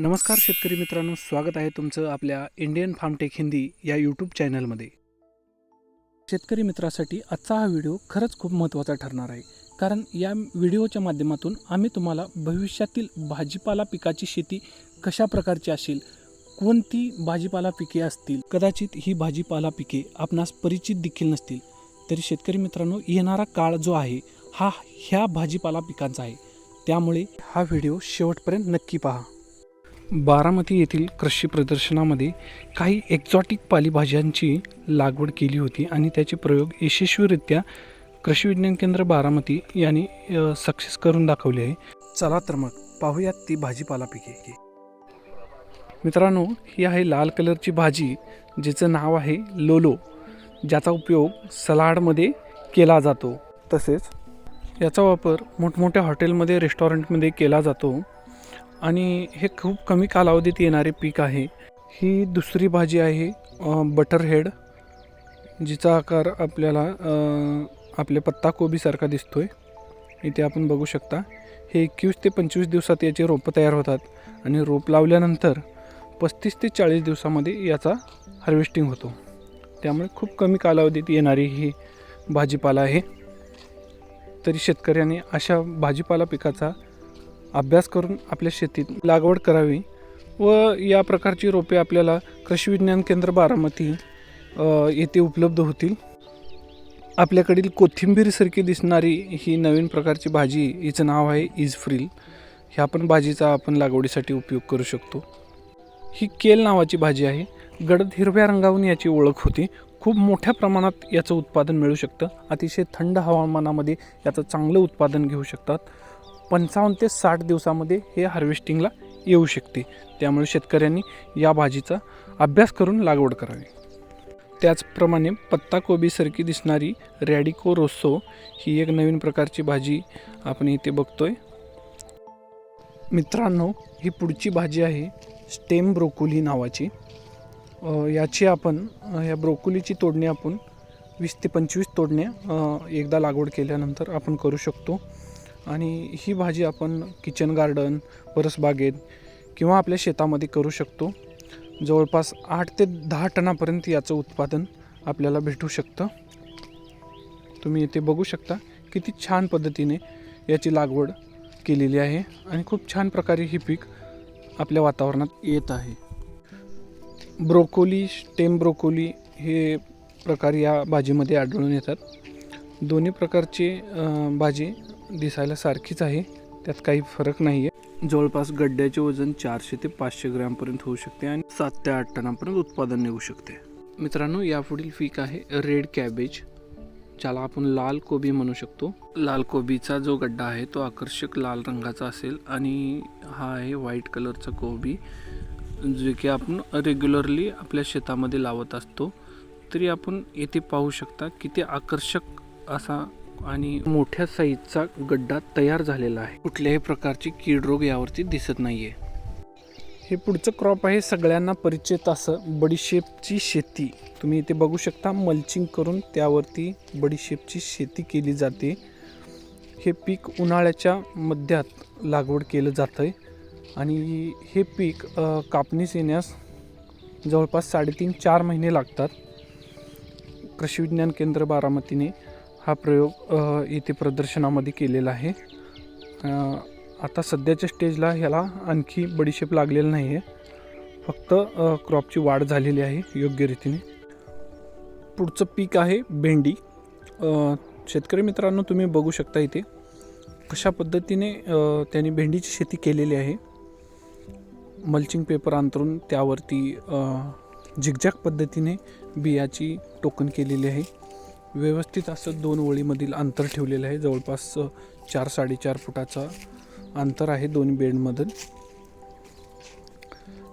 नमस्कार शेतकरी मित्रांनो स्वागत आहे तुमचं आपल्या इंडियन फार्मटेक हिंदी या यूट्यूब चॅनलमध्ये शेतकरी मित्रासाठी आजचा हा व्हिडिओ खरंच खूप महत्त्वाचा ठरणार आहे. कारण या व्हिडिओच्या माध्यमातून आम्ही तुम्हाला भविष्यातील भाजीपाला पिकाची शेती कशा प्रकारची असेल कोणती भाजीपाला पिके असतील कदाचित ही भाजीपाला पिके आपणास परिचित देखील नसतील तरी शेतकरी मित्रांनो येणारा काळ जो आहे हा ह्या भाजीपाला पिकांचा आहे. त्यामुळे हा व्हिडिओ शेवटपर्यंत नक्की पहा. बारामती येथील कृषी प्रदर्शनामध्ये काही एक्झॉटिक पालेभाज्यांची लागवड केली होती आणि त्याचे प्रयोग यशस्वीरित्या कृषी विज्ञान केंद्र बारामती यांनी सक्सेस करून दाखवले आहे. चला तर मग पाहूयात ती भाजीपाला पिके. मित्रांनो ही आहे लाल कलरची भाजी जिचं नाव आहे लोलो ज्याचा उपयोग सलाडमध्ये केला जातो. तसेच याचा वापर मोठमोठ्या हॉटेलमध्ये रेस्टॉरंटमध्ये केला जातो. आणि हे खूप कमी कालावधीत येणारे पीक आहे. ही दुसरी भाजी आहे बटर हेड जिचा आकार आपल्याला अ, आपल्या पत्ताकोबीसारखा आहे इथे आपण बघू शकता हे एकवीस ते पंचवीस दिवसात याचे रोपं तयार होतात आणि रोप लावल्यानंतर पस्तीस ते चाळीस दिवसामध्ये याचा हार्वेस्टिंग होतो. त्यामुळे खूप कमी कालावधीत येणारी ही भाजीपाला आहे. तरी शेतकऱ्याने अशा भाजीपाला पिकाचा अभ्यास करून आपल्या शेतीत लागवड करावी व या प्रकारची रोपे आपल्याला कृषी विज्ञान केंद्र बारामती येथे उपलब्ध होतील. आपल्याकडील कोथिंबीरसारखी दिसणारी ही नवीन प्रकारची भाजी हिचं नाव आहे इजफ्रिल. ह्या पण भाजीचा आपण लागवडीसाठी उपयोग करू शकतो. ही केल नावाची भाजी आहे. गडद हिरव्या रंगावून याची ओळख होती. खूप मोठ्या प्रमाणात याचं उत्पादन मिळू शकतं. अतिशय थंड हवामानामध्ये याचं चांगलं उत्पादन घेऊ शकतात. पंचावन्न ते साठ दिवसामध्ये हे हार्वेस्टिंगला येऊ शकते. त्यामुळे शेतकऱ्यांनी या भाजीचा अभ्यास करून लागवड करावी. त्याचप्रमाणे पत्ताकोबीसारखी दिसणारी रॅडिको रोसो ही एक नवीन प्रकारची भाजी आपण इथे बघतोय. मित्रांनो ही पुढची भाजी आहे स्टेम ब्रोकोली नावाची. याची आपण या ब्रोकोलीची तोडणी आपण वीस ते पंचवीस तोडण्या एकदा लागवड केल्यानंतर आपण करू शकतो. आणि ही भाजी आपण किचन गार्डन परसबागेत किंवा आपल्या शेतामध्ये करू शकतो. जवळपास आठ ते दहा टनापर्यंत याचं उत्पादन आपल्याला भेटू शकतं. तुम्ही इथे बघू शकता किती छान पद्धतीने याची लागवड केलेली आहे आणि खूप छान प्रकारे ही पीक आपल्या वातावरणात येत आहे. ब्रोकोली स्टेम ब्रोकोली हे प्रकार या भाजीमध्ये आढळून येतात. दोन्ही प्रकारची भाजी दिसायला सारखीच आहे. त्यात काही फरक नाही आहे जवळपास गड्ड्याचे वजन चारशे ते पाचशे ग्रॅमपर्यंत होऊ शकते आणि सात ते आठ टनापर्यंत उत्पादन निघू शकते. मित्रांनो यापुढील पीक आहे रेड कॅबेज ज्याला आपण लाल कोबी म्हणू शकतो. लाल कोबीचा जो गड्डा आहे तो आकर्षक लाल रंगाचा असेल आणि हा आहे व्हाईट कलरचा कोबी जे की आपण रेग्युलरली आपल्या शेतामध्ये लावत असतो. तरी आपण येथे पाहू शकता किती आकर्षक असा आणि मोठ्या साईजचा गड्डा तयार झालेला आहे. कुठल्याही प्रकारची कीड रोग यावरती दिसत नाहीये. हे पुढचं क्रॉप आहे सगळ्यांना परिचित असं बडीशेपची शेती. तुम्ही इथे बघू शकता मल्चिंग करून त्यावरती बडीशेपची शेती केली जाते. हे पीक उन्हाळ्याच्या मध्यात लागवड केलं जातं आहे आणि हे पीक कापणीस येण्यास जवळपास साडेतीन चार महिने लागतात. कृषी विज्ञान केंद्र बारामतीने हा प्रयोग इथे येथे प्रदर्शनामध्ये केलेला आहे. आता सध्याच्या स्टेजला ह्याला आणखी बडीशेप लागलेलं नाही आहे फक्त क्रॉपची वाढ झालेली आहे योग्य रीतीने. पुढचं पीक आहे भेंडी. शेतकरी मित्रांनो तुम्ही बघू शकता इथे कशा पद्धतीने त्यांनी भेंडीची शेती केलेली आहे. मल्चिंग पेपर अंतरून त्यावरती झिकझॅक पद्धतीने बियाची टोकन केलेली आहे. व्यवस्थित असं दोन ओळीमधील अंतर ठेवलेलं आहे. जवळपास चार साडेचार फुटाचा अंतर आहे दोन बेडमधून.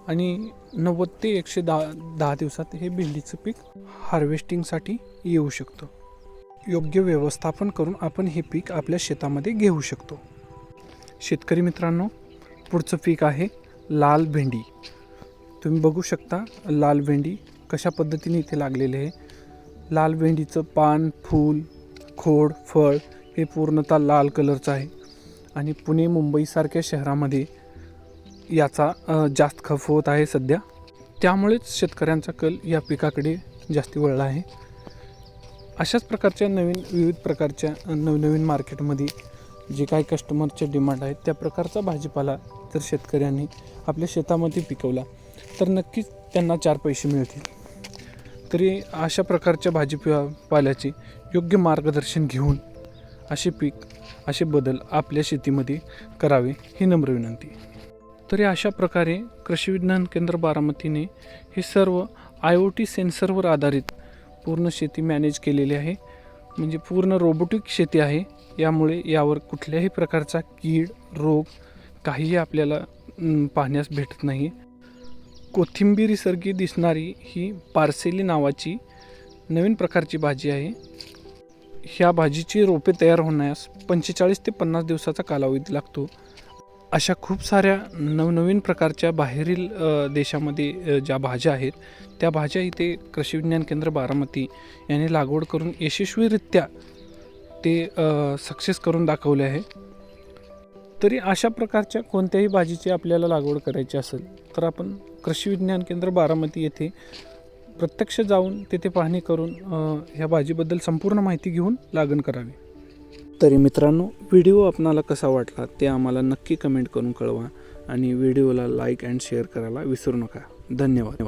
आणि नव्वद ते एकशे दहा दहा दिवसात हे भेंडीचं पीक हार्वेस्टिंगसाठी येऊ शकतं. योग्य व्यवस्थापन करून आपण हे पीक आपल्या शेतामध्ये घेऊ शकतो. शेतकरी मित्रांनो पुढचं पीक आहे लाल भेंडी. तुम्ही बघू शकता लाल भेंडी कशा पद्धतीने इथे लागलेले आहे. लाल भेंडीचं पान फूल खोड फळ हे पूर्णतः लाल कलरचं आहे. आणि पुणे मुंबईसारख्या शहरामध्ये याचा जास्त खप होत आहे सध्या. त्यामुळेच शेतकऱ्यांचा कल या पिकाकडे जास्ती वळला आहे. अशाच प्रकारच्या नवीन विविध प्रकारच्या नवनवीन मार्केटमध्ये जे काही कस्टमरचे डिमांड आहेत त्या प्रकारचा भाजीपाला जर शेतकऱ्यांनी आपल्या शेतामध्ये पिकवला. तर नक्कीच त्यांना चार पैसे मिळतील. तरी अशा प्रकारच्या भाजीपा पाल्याचे योग्य मार्गदर्शन घेऊन असे पीक असे बदल आपल्या शेतीमध्ये करावे ही नम्र विनंती. तरी अशा प्रकारे कृषी विज्ञान केंद्र बारामतीने हे सर्व आय ओ टी सेन्सरवर आधारित पूर्ण शेती मॅनेज केलेली आहे. म्हणजे पूर्ण रोबोटिक शेती आहे. यामुळे यावर कुठल्याही प्रकारचा कीड रोग काहीही आपल्याला पाहण्यास भेटत नाही. कोथिंबीरीसारखी दिसणारी ही पार्सेली नावाची नवीन प्रकारची भाजी आहे. ह्या भाजीची रोपे तयार होण्यास पंचेचाळीस ते पन्नास दिवसाचा कालावधी लागतो. अशा खूप साऱ्या नवनवीन प्रकारच्या बाहेरील देशामध्ये ज्या भाज्या आहेत त्या भाज्या इथे कृषी विज्ञान केंद्र बारामती यांनी लागवड करून यशस्वीरित्या ते सक्सेस करून दाखवले आहे. तरी अशा प्रकारच्या कोणत्याही भाजीची आपल्याला लागवड करायची असेल तर आपण कृषी विज्ञान केंद्र बारामती येथे प्रत्यक्ष जाऊन तेथे पाहणी करून ह्या भाजीबद्दल संपूर्ण माहिती घेऊन लागण करावी. तरी मित्रांनो व्हिडिओ आपणाला कसा वाटला ते आम्हाला नक्की कमेंट करून कळवा आणि व्हिडिओला लाईक अँड शेअर करायला विसरू नका. धन्यवाद.